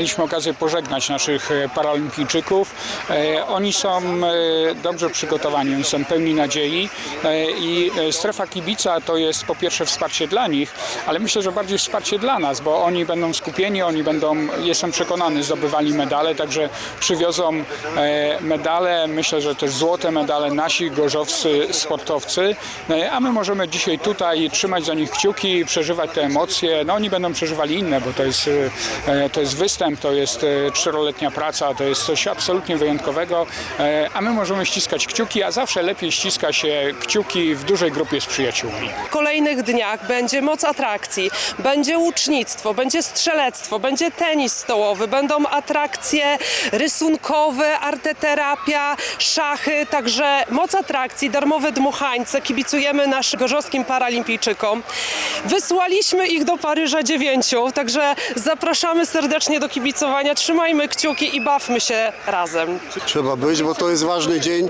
mieliśmy okazję pożegnać naszych e, paralimpijczyków. E, Oni są e, dobrze przygotowani, są pełni nadziei i strefa kibica to jest po pierwsze wsparcie dla nich, ale myślę, że bardziej wsparcie dla nas, bo oni będą skupieni, oni będą, jestem przekonany, zdobywali medale, także przywiozą medale, myślę, że też złote medale nasi gorzowscy sportowcy, a my możemy dzisiaj tutaj trzymać za nich kciuki, przeżywać te emocje. No oni będą przeżywali inne, bo to jest, to jest występ, to jest e, czteroletnia praca, to jest coś absolutnie wyjątkowego, e, a my możemy ściskać kciuki, a zawsze lepiej ściska się kciuki w dużej grupie z przyjaciółmi. W kolejnych dniach będzie moc atrakcji, będzie łucznictwo, będzie strzelectwo, będzie tenis stołowy, będą atrakcje rysunkowe, arteterapia, szachy, także moc atrakcji, darmowe dmuchańce. Kibicujemy naszym gorzowskim paralimpijczykom. Wysłaliśmy ich do Paryża dziewięciu, także zapraszamy serdecznie do kibicowania. Trzymajmy kciuki i bawmy się razem. Trzeba być, bo to jest ważny dzień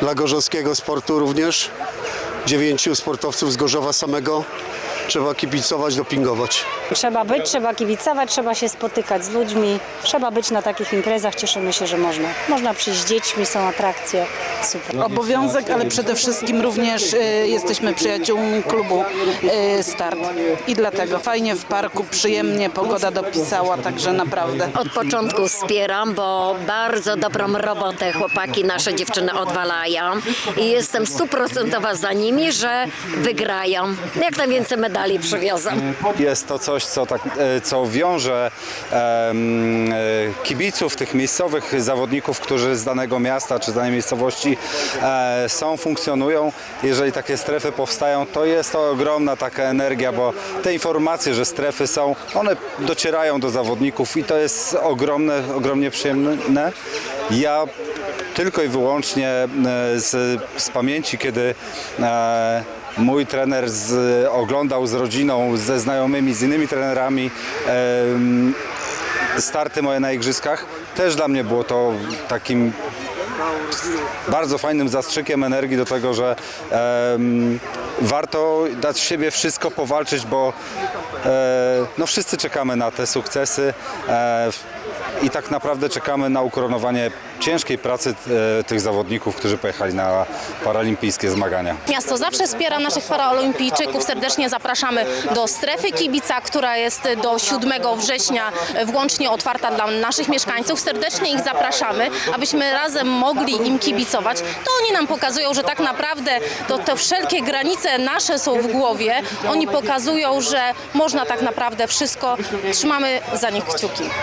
dla gorzowskiego sportu również. Dziewięciu sportowców z Gorzowa samego. Trzeba kibicować, dopingować. Trzeba być, trzeba kibicować, trzeba się spotykać z ludźmi, trzeba być na takich imprezach. Cieszymy się, że można. Można przyjść z dziećmi, są atrakcje. Super. obowiązek, ale przede wszystkim również y, jesteśmy przyjaciółmi klubu y, Start. I dlatego fajnie w parku, przyjemnie, pogoda dopisała, także naprawdę. Od początku wspieram, bo bardzo dobrą robotę chłopaki, nasze dziewczyny odwalają i jestem stuprocentowa za nimi, że wygrają. Jak najwięcej medali przywiozą. Jest to coś, co, tak, e, co wiąże e, kibiców, tych miejscowych zawodników, którzy z danego miasta czy z danej miejscowości e, są, funkcjonują. Jeżeli takie strefy powstają, to jest to ogromna taka energia, bo te informacje, że strefy są, one docierają do zawodników i to jest ogromne, ogromnie przyjemne. Ja tylko i wyłącznie z, z pamięci, kiedy e, mój trener z, oglądał z rodziną, ze znajomymi, z innymi trenerami starty moje na igrzyskach. Też dla mnie było to takim bardzo fajnym zastrzykiem energii do tego, że warto dać siebie wszystko, powalczyć, bo e, no wszyscy czekamy na te sukcesy e, i tak naprawdę czekamy na ukoronowanie ciężkiej pracy e, tych zawodników, którzy pojechali na paralimpijskie zmagania. Miasto zawsze wspiera naszych paraolimpijczyków. Serdecznie zapraszamy do strefy kibica, która jest do 7 września włącznie otwarta dla naszych mieszkańców. Serdecznie ich zapraszamy, abyśmy razem mogli im kibicować. To oni nam pokazują, że tak naprawdę to te wszelkie granice nasze są w głowie. Oni pokazują, że można tak naprawdę wszystko. Trzymamy za nich kciuki.